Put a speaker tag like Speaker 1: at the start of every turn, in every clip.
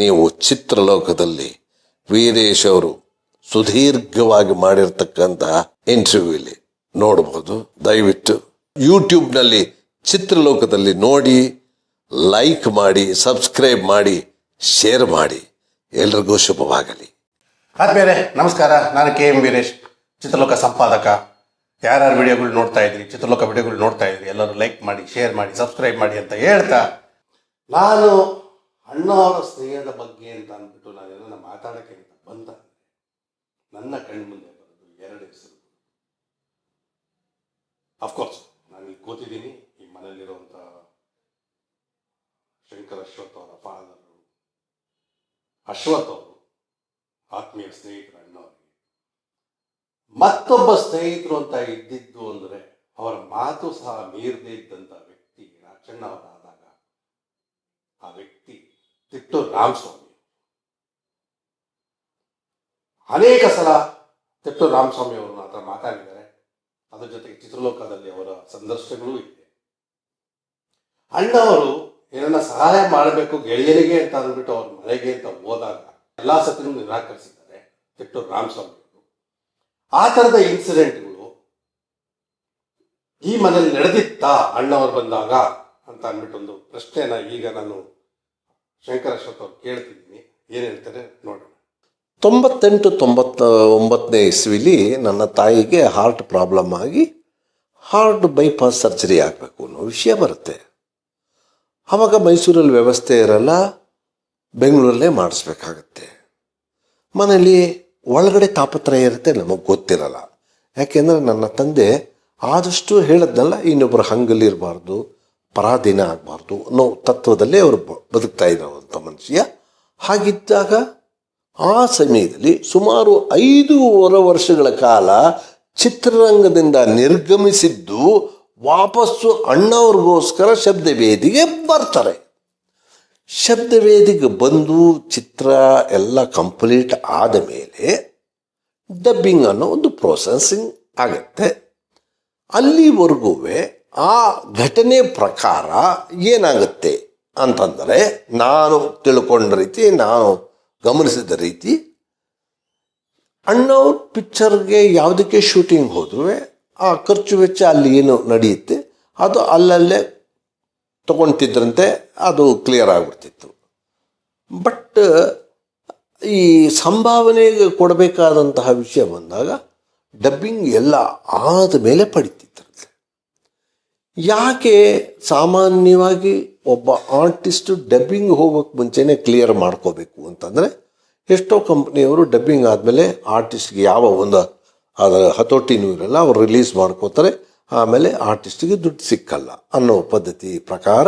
Speaker 1: ನೀವು ಚಿತ್ರಲೋಕದಲ್ಲಿ ವೀರೇಶ್ ಅವರು ಸುದೀರ್ಘವಾಗಿ ಮಾಡಿರ್ತಕ್ಕಂತಹ ಇಂಟರ್ವ್ಯೂ ಇಲ್ಲಿ ನೋಡಬಹುದು ದಯವಿಟ್ಟು ಯೂಟ್ಯೂಬ್ನಲ್ಲಿ ಚಿತ್ರಲೋಕದಲ್ಲಿ ನೋಡಿ ಲೈಕ್ ಮಾಡಿ ಸಬ್ಸ್ಕ್ರೈಬ್ ಮಾಡಿ ಶೇರ್ ಮಾಡಿ. ಎಲ್ರಿಗೂ ಶುಭವಾಗಲಿ.
Speaker 2: ಆದ್ಮೇಲೆ ನಮಸ್ಕಾರ, ನಾನು ಕೆ ಎಂ ವೀರೇಶ್, ಚಿತ್ರಲೋಕ ಸಂಪಾದಕ. ಯಾರ್ಯಾರು ವಿಡಿಯೋಗಳು ನೋಡ್ತಾ ಇದ್ರಿ, ಚಿತ್ರಲೋಕ ವಿಡಿಯೋಗಳು ನೋಡ್ತಾ ಇದ್ರಿ, ಎಲ್ಲರೂ ಲೈಕ್ ಮಾಡಿ ಶೇರ್ ಮಾಡಿ ಸಬ್ಸ್ಕ್ರೈಬ್ ಮಾಡಿ ಅಂತ ಹೇಳ್ತಾ, ನಾನು ಅಣ್ಣವರ ಸ್ನೇಹದ ಬಗ್ಗೆ ಅಂತ ಅಂದ್ಬಿಟ್ಟು ನಾನೆಲ್ಲ ಮಾತಾಡೋಕ್ಕೆ ಅಂತ ನನ್ನ ಕಣ್ಮುಂದೆ ಬರೋದು ಎರಡು ಹೆಸರು. ಅಫ್ಕೋರ್ಸ್ ನಾನು ಇಲ್ಲಿ ಕೂತಿದ್ದೀನಿ. ಈ ಮನೆಯಲ್ಲಿರುವಂಥ ಶಂಕರ್ ಅಶ್ವಥ್ ಅವರ ಫಾದರು ಅಶ್ವಥ್ ಅವರು ಆತ್ಮೀಯ ಸ್ನೇಹಿತರು ಅಣ್ಣವರಿಗೆ ಮತ್ತೊಬ್ಬ ಸ್ನೇಹಿತರು ಅಂತ ಇದ್ದಿದ್ದು ಅಂದರೆ ಅವರ ಮಾತು ಸಹ ಮೀರದೇ ಇದ್ದಂಥ ವ್ಯಕ್ತಿ ರಾಜಣ್ಣ ಅವರಾದಾಗ. ಆ ವ್ಯಕ್ತಿ ತಿಟ್ಟೂರು ರಾಮಸ್ವಾಮಿ. ಅನೇಕ ಸಲ ತಿಟ್ಟು ರಾಮಸ್ವಾಮಿ ಅವರು ಆತ ಮಾತಾಡಿದ್ದಾರೆ. ಅದರ ಜೊತೆಗೆ ಚಿತ್ರಲೋಕದಲ್ಲಿ ಅವರ ಸಂದರ್ಶನಗಳೂ ಇದೆ. ಅಣ್ಣವರು ಏನನ್ನ ಸಹಾಯ ಮಾಡಬೇಕು ಗೆಳೆಯರಿಗೆ ಅಂತ ಅಂದ್ಬಿಟ್ಟು ಅವ್ರ ಮನೆಗೆ ಅಂತ ಹೋದಾಗ ಎಲ್ಲಾ ಸತಿನೂ ನಿರಾಕರಿಸಿದ್ದಾರೆ ತಿಟ್ಟು ರಾಮಸ್ವಾಮಿ ಅವರು. ಆ ಥರದ ಇನ್ಸಿಡೆಂಟ್ಗಳು ಈ ಮನೇಲಿ ನಡೆದಿತ್ತಾ ಅಣ್ಣವರು ಬಂದಾಗ ಅಂತ ಅಂದ್ಬಿಟ್ಟು ಒಂದು ಪ್ರಶ್ನೆನ ಈಗ ನಾನು ಕೇಳ್ತಿದ್ದೀನಿ. ಹೇಳ್ತಾರೆ ನೋಡೋಣ.
Speaker 1: ತೊಂಬತ್ತೆಂಟು ತೊಂಬತ್ತ ಒಂಬತ್ತನೇ ಇಸ್ವಿಲಿ ನನ್ನ ತಾಯಿಗೆ ಹಾರ್ಟ್ ಪ್ರಾಬ್ಲಮ್ ಆಗಿ ಹಾರ್ಟ್ ಬೈಪಾಸ್ ಸರ್ಜರಿ ಆಗಬೇಕು ಅನ್ನೋ ವಿಷಯ ಬರುತ್ತೆ. ಆವಾಗ ಮೈಸೂರಲ್ಲಿ ವ್ಯವಸ್ಥೆ ಇರಲ್ಲ, ಬೆಂಗಳೂರಲ್ಲೇ ಮಾಡಿಸ್ಬೇಕಾಗತ್ತೆ. ಮನೇಲಿ ಒಳಗಡೆ ತಾಪತ್ರಯ ಇರುತ್ತೆ, ನಮಗೆ ಗೊತ್ತಿರಲ್ಲ. ಯಾಕೆಂದರೆ ನನ್ನ ತಂದೆ ಆದಷ್ಟು ಹೇಳದ್ನಲ್ಲ ಇನ್ನೊಬ್ಬರು ಹಂಗಲ್ಲಿರಬಾರ್ದು ಪರಾಧೀನ ಆಗಬಾರ್ದು ಅನ್ನೋ ತತ್ವದಲ್ಲೇ ಅವರು ಬದುಕ್ತಾ ಇರೋವಂಥ ಮನುಷ್ಯ. ಹಾಗಿದ್ದಾಗ ಆ ಸಮಯದಲ್ಲಿ ಸುಮಾರು ಐದೂವರೆ ವರ್ಷಗಳ ಕಾಲ ಚಿತ್ರರಂಗದಿಂದ ನಿರ್ಗಮಿಸಿದ್ದು ವಾಪಸ್ಸು ಅಣ್ಣವ್ರಿಗೋಸ್ಕರ ಶಬ್ದವೇದಿಗೆ ಬರ್ತಾರೆ. ಶಬ್ದವೇದಿಗೆ ಬಂದು ಚಿತ್ರ ಎಲ್ಲ ಕಂಪ್ಲೀಟ್ ಆದ ಮೇಲೆ ಡಬ್ಬಿಂಗ್ ಅನ್ನೋ ಒಂದು ಪ್ರೋಸೆಸಿಂಗ್ ಆಗತ್ತೆ. ಅಲ್ಲಿವರೆಗೂ ಆ ಘಟನೆ ಪ್ರಕಾರ ಏನಾಗುತ್ತೆ ಅಂತಂದರೆ, ನಾನು ತಿಳ್ಕೊಂಡ ರೀತಿ, ನಾನು ಗಮನಿಸಿದ ರೀತಿ, ಅಣ್ಣವ್ರ ಪಿಕ್ಚರ್ಗೆ ಯಾವುದಕ್ಕೆ ಶೂಟಿಂಗ್ ಹೋದ್ರೂ ಆ ಖರ್ಚು ವೆಚ್ಚ ಅಲ್ಲಿ ಏನು ನಡೆಯುತ್ತೆ, ಅದು ಅಲ್ಲಲ್ಲೇ ತಗೊಳ್ತಿದ್ರಂತೆ ಅದು ಕ್ಲಿಯರ್ ಆಗಿಬಿಡ್ತಿತ್ತು. ಬಟ್ ಈ ಸಂಭಾವನೆಗೆ ಕೊಡಬೇಕಾದಂತಹ ವಿಷಯ ಬಂದಾಗ ಡಬ್ಬಿಂಗ್ ಎಲ್ಲ ಆದ ಮೇಲೆ ಪಡಿತಿದ್ರಂತೆ ಯಾಕೆ ಸಾಮಾನ್ಯವಾಗಿ ಒಬ್ಬ ಆರ್ಟಿಸ್ಟ್ ಡಬ್ಬಿಂಗ್ ಹೋಗೋಕ್ಕೆ ಮುಂಚೆನೇ ಕ್ಲಿಯರ್ ಮಾಡ್ಕೋಬೇಕು ಅಂತಂದರೆ ಎಷ್ಟೋ ಕಂಪ್ನಿಯವರು ಡಬ್ಬಿಂಗ್ ಆದಮೇಲೆ ಆರ್ಟಿಸ್ಟ್ಗೆ ಯಾವ ಒಂದು ಅದರ ಹತೋಟಿನೂ ಇರಲ್ಲ, ಅವ್ರು ರಿಲೀಸ್ ಮಾಡ್ಕೋತಾರೆ, ಆಮೇಲೆ ಆರ್ಟಿಸ್ಟಿಗೆ ದುಡ್ಡು ಸಿಕ್ಕಲ್ಲ ಅನ್ನೋ ಪದ್ಧತಿ ಪ್ರಕಾರ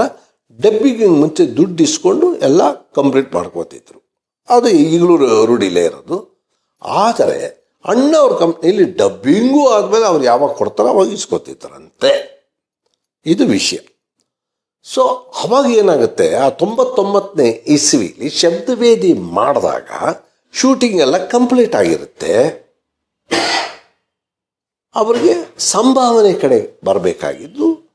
Speaker 1: ಡಬ್ಬಿಗೆ ಮುಂಚೆ ದುಡ್ಡು ಇಸ್ಕೊಂಡು ಎಲ್ಲ ಕಂಪ್ಲೀಟ್ ಮಾಡ್ಕೋತಿದ್ರು. ಅದು ಈಗಲೂ ರೂಢಿಲೇ ಇರೋದು. ಆದರೆ ಅಣ್ಣವ್ರ ಕಂಪ್ನಿಯಲ್ಲಿ ಡಬ್ಬಿಂಗು ಆದಮೇಲೆ ಅವ್ರು ಯಾವಾಗ ಕೊಡ್ತಾರೋ ಅವಾಗ ಇಸ್ಕೊತಿದ್ದಾರಂತೆ. ಇದು ವಿಷಯ. ಸೊ ಅವಾಗ ಏನಾಗುತ್ತೆ? ಆ ತೊಂಬತ್ತೊಂಬತ್ತನೇ ಇಸ್ವಿಲಿ ಶಬ್ದವೇದಿ ಮಾಡಿದಾಗ ಶೂಟಿಂಗ್ ಎಲ್ಲ ಕಂಪ್ಲೀಟ್ ಆಗಿರುತ್ತೆ. ಅವರಿಗೆ ಸಂಭಾವನೆ ಕಡೆ ಬರಬೇಕಾಗಿದ್ದು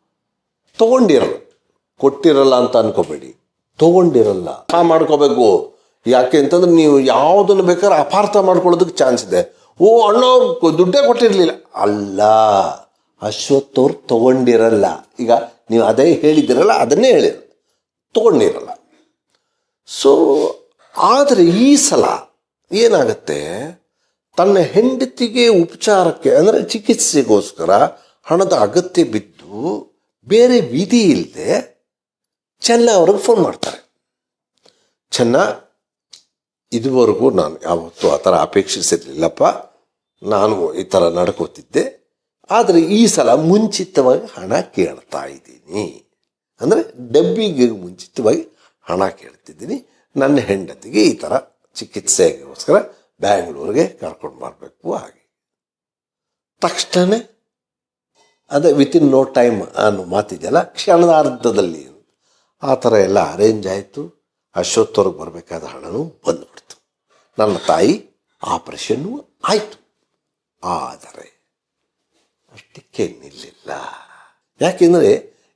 Speaker 1: ತಗೊಂಡಿರಲ್ಲ. ಕೊಟ್ಟಿರಲ್ಲ ಅಂತ ಅನ್ಕೋಬೇಡಿ. ತಗೊಂಡಿರಲ್ಲ. ಆ ಮಾಡ್ಕೋಬೇಕು. ಯಾಕೆ ಅಂತಂದ್ರೆ ನೀವು ಯಾವುದನ್ನು ಬೇಕಾದ್ರೆ ಅಪಾರ್ಥ ಮಾಡ್ಕೊಳ್ಳೋದಕ್ಕೆ ಚಾನ್ಸ್ ಇದೆ. ಓ ಅಣ್ಣ ದುಡ್ಡೇ ಕೊಟ್ಟಿರಲಿಲ್ಲ. ಅಲ್ಲ. ಅಶ್ವತ್ಥವ್ರು ತಗೊಂಡಿರಲ್ಲ. ಈಗ ನೀವು ಅದೇ ಹೇಳಿದಿರಲ್ಲ ಅದನ್ನೇ ಹೇಳಿರ. ತಗೊಂಡಿರಲ್ಲ. ಸೊ ಆದರೆ ಈ ಸಲ ಏನಾಗುತ್ತೆ? ತನ್ನ ಹೆಂಡತಿಗೆ ಉಪಚಾರಕ್ಕೆ, ಅಂದರೆ ಚಿಕಿತ್ಸೆಗೋಸ್ಕರ ಹಣದ ಅಗತ್ಯ ಬಿದ್ದು ಬೇರೆ ವಿಧಿ ಇಲ್ಲದೆ ಚೆನ್ನ ಅವ್ರಿಗೆ ಫೋನ್ ಮಾಡ್ತಾರೆ. ಚೆನ್ನ, ಇದುವರೆಗೂ ನಾನು ಯಾವತ್ತೂ ಆ ಥರ ಅಪೇಕ್ಷಿಸಿರಲಿಲ್ಲಪ್ಪ. ನಾನು ಈ ಥರ ನಡ್ಕೋತಿದ್ದೆ. ಆದರೆ ಈ ಸಲ ಮುಂಚಿತವಾಗಿ ಹಣ ಕೇಳ್ತಾ ಇದ್ದೀನಿ. ಅಂದರೆ ಡಬ್ಬಿಗೆ ಮುಂಚಿತವಾಗಿ ಹಣ ಕೇಳ್ತಿದ್ದೀನಿ. ನನ್ನ ಹೆಂಡತಿಗೆ ಈ ಥರ ಚಿಕಿತ್ಸೆಗೋಸ್ಕರ ಬ್ಯಾಂಗ್ಳೂರಿಗೆ ಕರ್ಕೊಂಡು ಬರಬೇಕು ಹಾಗೆ. ತಕ್ಷಣ ಅದೇ ವಿತಿನ್ ನೋ ಟೈಮ್ ಅನ್ನೋ ಮಾತಿದೆಯಲ್ಲ ಕ್ಷಣಾರ್ಧದಲ್ಲಿ ಆ ಥರ ಎಲ್ಲ ಅರೇಂಜ್ ಆಯಿತು. ಅಶ್ವತ್ವರ್ಗೆ ಬರಬೇಕಾದ ಹಣನೂ ಬಂದ್ಬಿಡ್ತು. ನನ್ನ ತಾಯಿ ಆಪರೇಷನ್ನು ಆಯಿತು. ಆದರೆ ಅಷ್ಟಕ್ಕೆ ನಿಲ್ಲಿಲ್ಲ. ಯಾಕೆಂದರೆ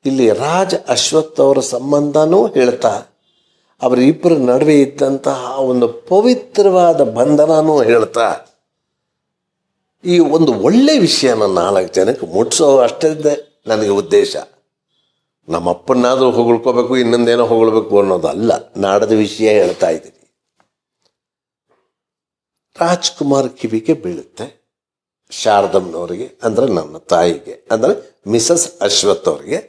Speaker 1: ಇಲ್ಲಿ ರಾಜ ಅಶ್ವಥ್ ಅವರ ಸಂಬಂಧನೂ ಹೇಳ್ತಾ ಅವರಿಬ್ಬರ ನಡುವೆ ಇದ್ದಂತಹ ಒಂದು ಪವಿತ್ರವಾದ ಬಂಧನನೂ ಹೇಳ್ತಾ, ಈ ಒಂದು ಒಳ್ಳೆ ವಿಷಯನ ನಾಲ್ಕು ಜನಕ್ಕೆ ಮುಟ್ಸೋ ಅಷ್ಟೇ ನನಗೆ ಉದ್ದೇಶ. ನಮ್ಮಪ್ಪನಾದರೂ ಹೊಗಳ್ಕೋಬೇಕು, ಇನ್ನೊಂದೇನೋ ಹೊಗಳ್ಬೇಕು ಅನ್ನೋದಲ್ಲ, ನಾಡದ ವಿಷಯ ಹೇಳ್ತಾ ಇದ್ದೀನಿ. ರಾಜ್ಕುಮಾರ್ ಕಿವಿಗೆ ಬೀಳುತ್ತೆ. ಶಾರದಮ್ಮನವರಿಗೆ, ಅಂದರೆ ನನ್ನ ತಾಯಿಗೆ, ಅಂದರೆ ಮಿಸಸ್ ಅಶ್ವಥ್ ಅವರಿಗೆ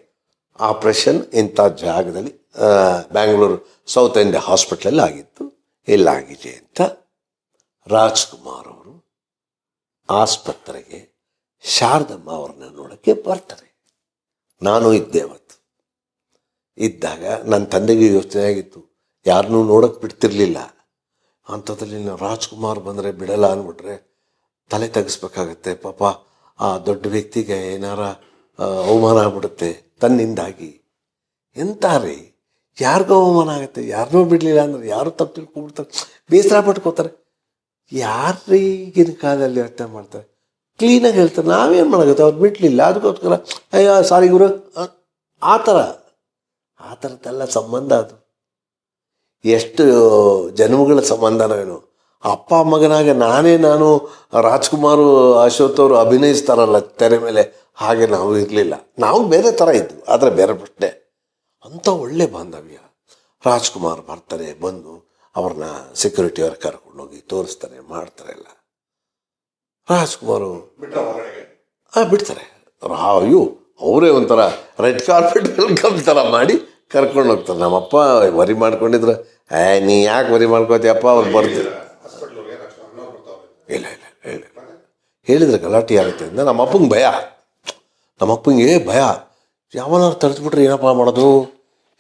Speaker 1: ಆಪ್ರೇಷನ್ ಇಂಥ ಜಾಗದಲ್ಲಿ ಬ್ಯಾಂಗ್ಳೂರು ಸೌತ್ ಇಂಡಿಯಾ ಹಾಸ್ಪಿಟ್ಲಲ್ಲಿ ಆಗಿತ್ತು. ಇಲ್ಲಾಗಿದೆ ಅಂತ ರಾಜ್ಕುಮಾರ್ ಅವರು ಆಸ್ಪತ್ರೆಗೆ ಶಾರದಮ್ಮ ಅವ್ರನ್ನ ನೋಡೋಕ್ಕೆ ಬರ್ತಾರೆ. ನಾನು ಇದ್ದೆ ಅವತ್ತು. ಇದ್ದಾಗ ನನ್ನ ತಂದೆಗೆ ಯೋಚನೆ ಆಗಿತ್ತು ಯಾರನ್ನೂ ನೋಡೋಕೆ ಬಿಡ್ತಿರ್ಲಿಲ್ಲ. ಅಂಥದ್ರಲ್ಲಿ ರಾಜ್ಕುಮಾರ್ ಬಂದರೆ ಬಿಡಲ್ಲ ಅಂದ್ಬಿಟ್ರೆ ತಲೆ ತಗ್ಸ್ಬೇಕಾಗತ್ತೆ. ಪಾಪ ಆ ದೊಡ್ಡ ವ್ಯಕ್ತಿಗೆ ಏನಾರ ಅವಮಾನ ಆಗ್ಬಿಡುತ್ತೆ ತನ್ನಿಂದಾಗಿ. ಎಂತ ರೀ ಯಾರಿಗೂ ಅವಮಾನ ಆಗುತ್ತೆ. ಯಾರನ್ನೂ ಬಿಡಲಿಲ್ಲ ಅಂದ್ರೆ ಯಾರು ತಪ್ಪು ತಿಳ್ಕೊಂಡ್ಬಿಡ್ತಾರೆ? ಬೇಸರ ಪಟ್ಕೋತಾರೆ. ಯಾರೀಗಿನ ಈಗಿನ ಕಾಲದಲ್ಲಿ ಯೋಚನೆ ಮಾಡ್ತಾರೆ? ಕ್ಲೀನಾಗಿ ಹೇಳ್ತಾರೆ. ನಾವೇನು ಮಾಡೋಗುತ್ತೆ ಅವ್ರು ಬಿಡಲಿಲ್ಲ. ಅದಕ್ಕೋಸ್ಕರ, ಅಯ್ಯೋ ಸಾರಿ ಗುರು. ಆ- ಆ ಥರ. ಆ ಥರದ್ದೆಲ್ಲ ಸಂಬಂಧ ಅದು. ಎಷ್ಟು ಜನ್ಮಗಳ ಸಂಬಂಧನವೇನು ಅಪ್ಪ ಮಗನಾಗ ನಾನೇ ನಾನು ರಾಜ್ಕುಮಾರ್ ಅಶೋತ್ ಅವರು ಅಭಿನಯಿಸ್ತಾರಲ್ಲ ತೆರೆ ಮೇಲೆ ಹಾಗೆ ನಾವು ಇರಲಿಲ್ಲ. ನಾವು ಬೇರೆ ಥರ ಇದ್ವು ಆದರೆ ಬೇರೆ ಪ್ರಶ್ನೆ. ಅಂಥ ಒಳ್ಳೆ ಬಾಂಧವ್ಯ. ರಾಜ್ಕುಮಾರ್ ಬರ್ತಾರೆ ಬಂದು ಅವ್ರನ್ನ ಸೆಕ್ಯೂರಿಟಿ ಅವ್ರು ಕರ್ಕೊಂಡೋಗಿ ತೋರಿಸ್ತಾರೆ ಮಾಡ್ತಾರೆ ಎಲ್ಲ. ರಾಜ್ಕುಮಾರು ಹಾಂ ಬಿಡ್ತಾರೆ. ರಾಯು ಅಯ್ಯೋ ಅವರೇ ಒಂಥರ ರೆಡ್ ಕಾರ್ಪೆಟ್ ವೆಲ್ಕಮ್ ಥರ ಮಾಡಿ ಕರ್ಕೊಂಡು ಹೋಗ್ತಾರೆ. ನಮ್ಮಪ್ಪ ವರಿ ಮಾಡ್ಕೊಂಡಿದ್ರು? ಏ ನೀ ಯಾಕೆ ವರಿ ಮಾಡ್ಕೋತೀಯಪ್ಪ? ಅವ್ರು ಬರ್ತಾರೆ
Speaker 2: ಹಾಸ್ಪಿಟ್ಲ್ಗೆ ರಾಜ್ಕುಮಾರ್ ಬರ್ತಾವ್ರೆ
Speaker 1: ಇಲ್ಲ ಇಲ್ಲ ಹೇಳಿ ಹೇಳಿದ್ರೆ ಗಲಾಟೆ ಆಗುತ್ತೆ ಅಂತ ನಮ್ಮ ಅಪ್ಪಂಗೆ ಭಯ. ನಮ್ಮ ಅಪ್ಪಂಗೆ ಭಯ. ಯಾವನಾರು ತಡೆದ್ಬಿಟ್ರೆ ಏನಪ್ಪ ಮಾಡೋದು?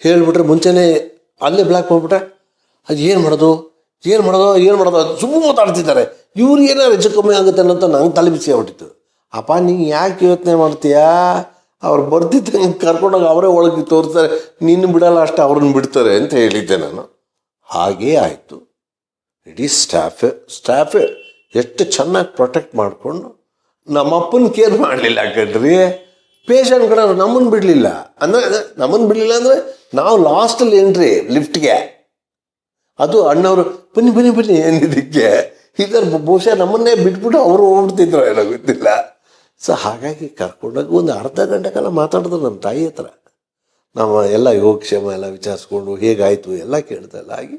Speaker 1: ಹೇಳಿಬಿಟ್ರೆ ಮುಂಚೆನೇ ಅಲ್ಲೇ ಬ್ಲ್ಯಾಕ್ ಮಾಡಿಬಿಟ್ರೆ, ಅದು ಏನು ಮಾಡೋದು? ಏನು ಮಾಡೋದು? ಏನು ಮಾಡೋದು? ಅದು ಸುಮ್ಮನೆ ಮಾತಾಡ್ತಿದ್ದಾರೆ. ಇವ್ರಿಗೆ ಏನಾರು ಹೆಚ್ಚು ಕಮ್ಮಿ ಆಗುತ್ತೆ ಅಂತ ನಂಗೆ ತಲೆ ಬಿಸಿ ಆಗ್ಬಿಟ್ಟಿತ್ತು. ಅಪ್ಪ, ನೀನು ಯಾಕೆ ಯೋಚನೆ ಮಾಡ್ತೀಯಾ? ಅವ್ರು ಬರ್ತಿದ್ದೆ ಕರ್ಕೊಂಡೋಗಿ ಅವರೇ ಒಳಗೆ ತೋರಿಸ್ತಾರೆ. ನಿನ್ನ ಬಿಡಲ್ಲ, ಅಷ್ಟು ಅವ್ರನ್ನ ಬಿಡ್ತಾರೆ ಅಂತ ಹೇಳಿದ್ದೆ ನಾನು. ಹಾಗೇ ಆಯಿತು. ಇಡೀ ಸ್ಟಾಫ್ ಸ್ಟಾಫ್ ಎಷ್ಟು ಚೆನ್ನಾಗಿ ಪ್ರೊಟೆಕ್ಟ್ ಮಾಡಿಕೊಂಡು ನಮ್ಮಪ್ಪನ ಕೇರ್ ಮಾಡಲಿಲ್ಲ, ಕಣ್ರಿ. ಕಡೆ ನಮ್ಮನ್ನು ಬಿಡಲಿಲ್ಲ. ಅಂದರೆ ನಮ್ಮನ್ನು ಬಿಡಲಿಲ್ಲ ಅಂದರೆ ನಾವು ಲಾಸ್ಟಲ್ಲಿ ಏನ್ರಿ ಲಿಫ್ಟ್ಗೆ ಅದು ಅಣ್ಣವರು, ಬನ್ನಿ ಬನ್ನಿ ಬನ್ನಿ ಏನಿದಕ್ಕೆ ಇದರ ಬಹುಶಃ ನಮ್ಮನ್ನೇ ಬಿಟ್ಬಿಟ್ಟು ಅವರು ಹೋಗ್ಬಿಡ್ತಿದ್ರು ಏನೋ ಗೊತ್ತಿಲ್ಲ. ಸೊ ಹಾಗಾಗಿ ಕರ್ಕೊಂಡೋಗಿ ಒಂದು ಅರ್ಧ ಗಂಟೆ ಕಾಲ ಮಾತಾಡಿದ್ರು ನಮ್ಮ ತಾಯಿ ಹತ್ರ. ನಾವು ಎಲ್ಲ ಯೋಗಕ್ಷೇಮ ಎಲ್ಲ ವಿಚಾರಿಸ್ಕೊಂಡು ಹೇಗಾಯಿತು ಎಲ್ಲ ಕೇಳ್ತಾ ಎಲ್ಲ ಆಗಿ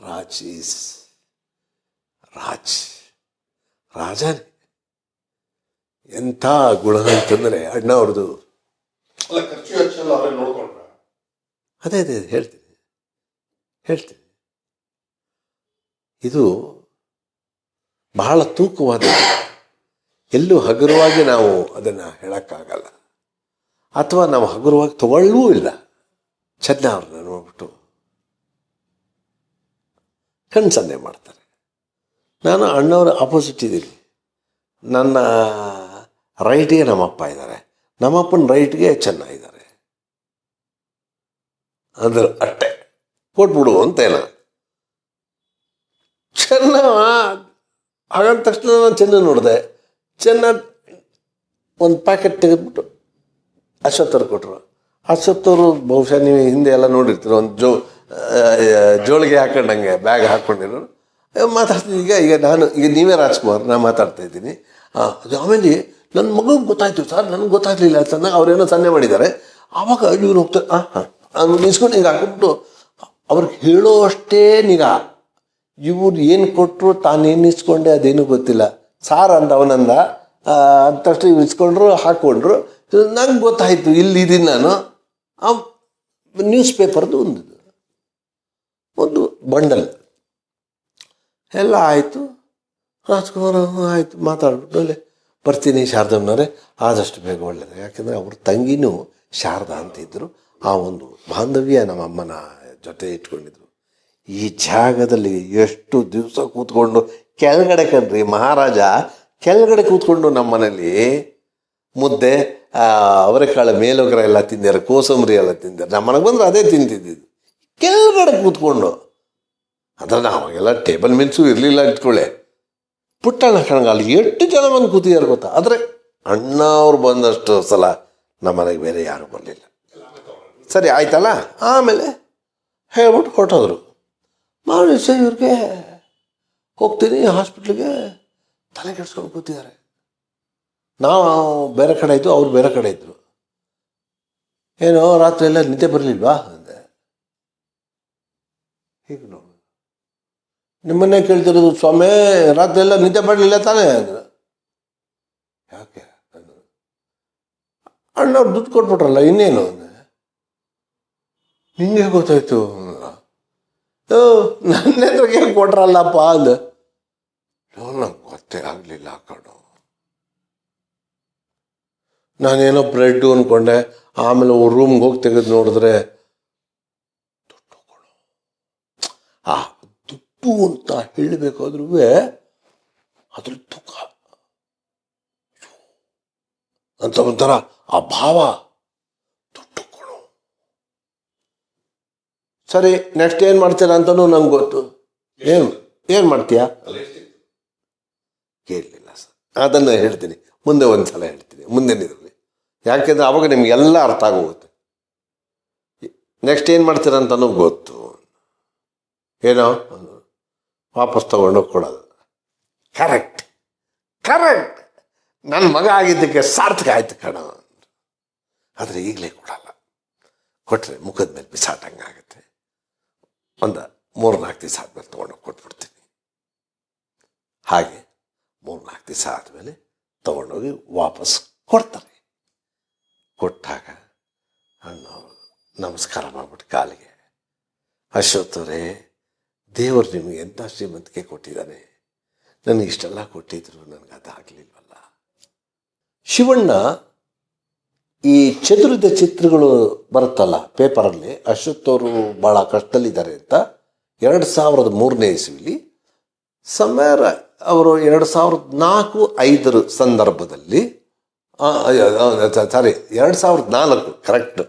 Speaker 1: ರಾಜ್ ಈಸ್ ರಾಜ್ ರಾಜನೇ. ಎಂಥ ಗುಣ ಅಂತಂದರೆ ಅಣ್ಣ ಅವ್ರದ್ದು. ಅದೇ ಅದೇ ಹೇಳ್ತೀನಿ. ಹೇಳ್ತೀನಿ. ಇದು ಬಹಳ ತೂಕವಾದ ಎಲ್ಲೂ ಹಗುರವಾಗಿ ನಾವು ಅದನ್ನು ಹೇಳೋಕ್ಕಾಗಲ್ಲ. ಅಥವಾ ನಾವು ಹಗುರವಾಗಿ ತಗೊಳ್ಳೂ ಇಲ್ಲ. ಚೆನ್ನ ಅವ್ರನ್ನ ನೋಡ್ಬಿಟ್ಟು. ಕಣ್ಸನ್ನೆ ಮಾಡ್ತಾರೆ. ನಾನು ಅಣ್ಣವರ ಅಪೋಸಿಟ್ ಇದ್ದೀನಿ. ನನ್ನ ರೈಟ್ಗೆ ನಮ್ಮಪ್ಪ ಇದ್ದಾರೆ. ನಮ್ಮಪ್ಪನ ರೈಟ್ಗೆ ಚೆನ್ನ ಇದ್ದಾರೆ ಅಂದ್ರೆ ಅಷ್ಟೆ ಕೊಟ್ಬಿಡು ಅಂತೇನ ಚೆನ್ನ ಹಾಗಂದ ತಕ್ಷಣ ನಾನು ಚೆನ್ನ ನೋಡಿದೆ. ಚೆನ್ನ ಒಂದು ಪ್ಯಾಕೆಟ್ ತೆಗೆದ್ಬಿಟ್ಟು ಅಶ್ವತ್ಥವ್ರು ಕೊಟ್ಟರು ಅಶ್ವತ್ಥವ್ರು ಬಹುಶಃ ನೀವು ಹಿಂದೆ ಎಲ್ಲ ನೋಡಿರ್ತೀರ, ಒಂದು ಜೋ ಜೋಳಿಗೆ ಹಾಕೊಂಡಂಗೆ ಬ್ಯಾಗ್ ಹಾಕ್ಕೊಂಡಿರೋರು ಮಾತಾಡ್ತಿದ್ದೆ ಈಗ ಈಗ ನಾನು, ಈಗ ನೀವೇ ರಾಜ್ಕುಮಾರ್ ನಾನು ಮಾತಾಡ್ತಾ ಇದ್ದೀನಿ. ಹಾಂ ಅದು ಆಮೇಲೆ ನನ್ನ ಮಗುಗೆ ಗೊತ್ತಾಯ್ತು ಸರ್, ನನಗೆ ಗೊತ್ತಾಗ್ಲಿಲ್ಲ ಚೆನ್ನಾಗಿ ಅವರೇನೋ ಸನ್ನೆ ಮಾಡಿದ್ದಾರೆ. ಆವಾಗ ಇವ್ರು ಹೋಗ್ತಾರೆ ಹಾಂ ಹಾಂ ನಿಲ್ಸ್ಕೊಂಡು ಹಿಂಗೆ ಹಾಕ್ಬಿಟ್ಟು ಅವ್ರಿಗೆ ಹೇಳೋ ಅಷ್ಟೇ ನಿಗಾ ಇವ್ರು ಏನು ಕೊಟ್ಟರು ತಾನೇನು ಇಸ್ಕೊಂಡೆ ಅದೇನು ಗೊತ್ತಿಲ್ಲ. ಸಾರ್ ಅಂದ ಅವನಂದ ಅಂತ ಅಂದ ತಕ್ಷಣ ಇವ್ರು ಇಸ್ಕೊಂಡ್ರು ಹಾಕ್ಕೊಂಡ್ರು ನಂಗೆ ಗೊತ್ತಾಯಿತು, ಇಲ್ಲಿ ಇದೀನಿ ನಾನು. ಆ ನ್ಯೂಸ್ ಪೇಪರ್ದು ಒಂದು ಒಂದು ಬಂಡಲ್. ಎಲ್ಲ ಆಯಿತು. ರಾಜ್ಕುಮಾರ್ ಆಯಿತು, ಮಾತಾಡ್ಬಿಟ್ಟು ಅಲ್ಲೇ ಬರ್ತೀನಿ ಶಾರದಮ್ಮನವರೇ. ಆದಷ್ಟು ಬೇಗ ಒಳ್ಳೆಯದು ಯಾಕೆಂದರೆ ಅವ್ರ ತಂಗಿನೂ ಶಾರದಾ ಅಂತಿದ್ದರು ಆ ಒಂದು ಬಾಂಧವ್ಯ ನಮ್ಮ ಅಮ್ಮನ ಜೊತೆ ಇಟ್ಕೊಂಡಿದ್ರು. ಈ ಜಾಗದಲ್ಲಿ ಎಷ್ಟು ದಿವಸ ಕೂತ್ಕೊಂಡು ಕೆಳಗಡೆ ಕಣ್ರಿ ಮಹಾರಾಜ, ಕೆಳಗಡೆ ಕೂತ್ಕೊಂಡು ನಮ್ಮ ಮನೇಲಿ ಮುದ್ದೆ ಅವರೆಕಾಳು ಮೇಲೋಗ್ರ ಎಲ್ಲ ತಿಂದಾರೆ ಕೋಸಂಬರಿ ಎಲ್ಲ ತಿಂದಾರೆ ನಮ್ಮ ಬಂದ್ರೆ ಅದೇ ತಿಂತಿದ್ದಿದ್ದು. ಕೆಳಗಡೆ ಕೂತ್ಕೊಂಡು ಅಂದ್ರೆ ಅವಾಗೆಲ್ಲ ಟೇಬಲ್ ಮೆನ್ಸು ಇರಲಿಲ್ಲ ಇಟ್ಕೊಳ್ಳೆ ಪುಟ್ಟಣ್ಣ ಕಣಗ ಅಲ್ಲಿ ಎಷ್ಟು ಜನ ಬಂದು ಕೂತಿದ್ದಾರೆ ಗೊತ್ತಾ? ಆದರೆ ಅಣ್ಣ ಅವ್ರು ಬಂದಷ್ಟು ಸಲ ನಮ್ಮ ಮನೆಗೆ ಬೇರೆ ಯಾರು ಬರಲಿಲ್ಲ. ಸರಿ, ಆಯ್ತಲ್ಲ? ಆಮೇಲೆ ಹೇಳ್ಬಿಟ್ಟು ಹೊರಟೋದ್ರು. ದಿವಸ ಇವ್ರಿಗೆ ಹೋಗ್ತೀನಿ ಹಾಸ್ಪಿಟ್ಲಿಗೆ. ತಲೆ ಕೆಡಿಸ್ಕೊಂಡು ಕೂತಿದ್ದಾರೆ. ನಾವು ಬೇರೆ ಕಡೆ ಇದ್ದು ಅವ್ರು ಬೇರೆ ಕಡೆ ಇದ್ದರು ಏನೋ ರಾತ್ರಿ ಎಲ್ಲ ನಿದ್ದೆ ಬರಲಿಲ್ವಾ? ಅಂದೆ. ಹೀಗೆ ನೋಡು. ನಿಮ್ಮನ್ನೇ ಕೇಳ್ತಿರೋದು, ಸ್ವಾಮಿ, ರಾತ್ರಿ ಎಲ್ಲ ನಿದ್ದೆ ಮಾಡಲಿಲ್ಲ ತಾನೇ? ಅಂದ್ರು. ಯಾಕೆ? ಅಣ್ಣ ಅಣ್ಣವ್ರು ದುಡ್ಡು ಕೊಟ್ಬಿಟ್ರಲ್ಲ, ಇನ್ನೇನು? ಅಂದೆ. ನಿಂಗೆ ಗೊತ್ತಾಯ್ತು? ನನ್ನ ಎದುರಿಗೆ ಕೊಟ್ರಲ್ಲಪ್ಪ? ಅಂದ. ನಂಗೆ ಗೊತ್ತೇ ಆಗಲಿಲ್ಲ ಕಣು. ನಾನೇನೋ ಬ್ರೆಡ್ ಅಂದ್ಕೊಂಡೆ ಆಮೇಲೆ ರೂಮ್ಗೆ ಹೋಗಿ ತೆಗೆದು ನೋಡಿದ್ರೆ, ದುಡ್ಡು ಕೊಡು. ಆ ದುಡ್ಡು ಅಂತ ಹೇಳಬೇಕಾದ್ರೂ ಅದ್ರ ದುಃಖ ಅಂತ ಒಂಥರ ಆ ಭಾವ ದುಡ್ಡು ಸರಿ ನೆಕ್ಸ್ಟ್ ಏನು ಮಾಡ್ತೀರಾ ಅಂತಲೂ ನಂಗೆ ಗೊತ್ತು. ಏನು ಏನು ಮಾಡ್ತೀಯಾ? ಕೇಳಲಿಲ್ಲ ಸರ್. ಅದನ್ನು ಹೇಳ್ತೀನಿ. ಮುಂದೆ ಒಂದು ಸಲ ಹೇಳ್ತೀನಿ. ಮುಂದೆ ಇದರಲ್ಲಿ. ಯಾಕೆಂದ್ರೆ ಅವಾಗ ನಿಮಗೆಲ್ಲ ಅರ್ಥ ಆಗೋಗುತ್ತೆ. ನೆಕ್ಸ್ಟ್ ಏನು ಮಾಡ್ತೀರ ಅಂತಲೂ ಗೊತ್ತು. ಏನೋ. ವಾಪಸ್ ತಗೊಂಡೋಗಿ ಕೊಡೋದು. ಕರೆಕ್ಟ್. ಕರೆಕ್ಟ್. ನನ್ನ ಮಗ ಆಗಿದ್ದಕ್ಕೆ ಸಾರ್ಥಕ ಆಯ್ತು ಕಣ ಆದರೆ ಈಗಲೇ ಕೊಡಲ್ಲ. ಕೊಟ್ಟರೆ ಮುಖದ ಮೇಲೆ ಬಿಸಾಟಂಗೆ ಆಗುತ್ತೆ. ಒಂದು ಮೂರು ನಾಲ್ಕು ದಿವಸ ಆದಮೇಲೆ ತೊಗೊಂಡೋಗಿ ಕೊಟ್ಬಿಡ್ತೀನಿ. ಹಾಗೆ ಮೂರು ನಾಲ್ಕು ದಿವಸ ಆದಮೇಲೆ ತಗೊಂಡೋಗಿ ವಾಪಸ್ ಕೊಡ್ತಾರೆ. ಕೊಟ್ಟಾಗ ಅಣ್ಣ ನಮಸ್ಕಾರ ಮಾಡಿಬಿಟ್ಟು ಕಾಲಿಗೆ ಅಶ್ವತ್ಥವ್ರೆ ದೇವರು ನಿಮಗೆ ಎಂಥ ಶ್ರೀಮಂತಿಕೆ ಕೊಟ್ಟಿದ್ದಾನೆ? ನನಗೆ ಇಷ್ಟೆಲ್ಲ ಕೊಟ್ಟಿದ್ರು, ನನಗೆ ಅದಾಗಲಿಲ್ವಲ್ಲ. ಶಿವಣ್ಣ ಈ ಚದುರಿದ ಚಿತ್ರಗಳು ಬರುತ್ತಲ್ಲ, ಪೇಪರಲ್ಲಿ ಅಶ್ವಥ್ ಅವರು ಭಾಳ ಕಷ್ಟದಲ್ಲಿದ್ದಾರೆ ಅಂತ, ಎರಡು ಸಾವಿರದ ಮೂರನೇ ಇಸ್ವಿಲಿ ಸಮರ ಅವರು ಎರಡು ಸಾವಿರದ ನಾಲ್ಕು, ಐದರ ಸಂದರ್ಭದಲ್ಲಿ ಸಾರಿ, ಎರಡು ಸಾವಿರದ ನಾಲ್ಕು, ಕರೆಕ್ಟ್,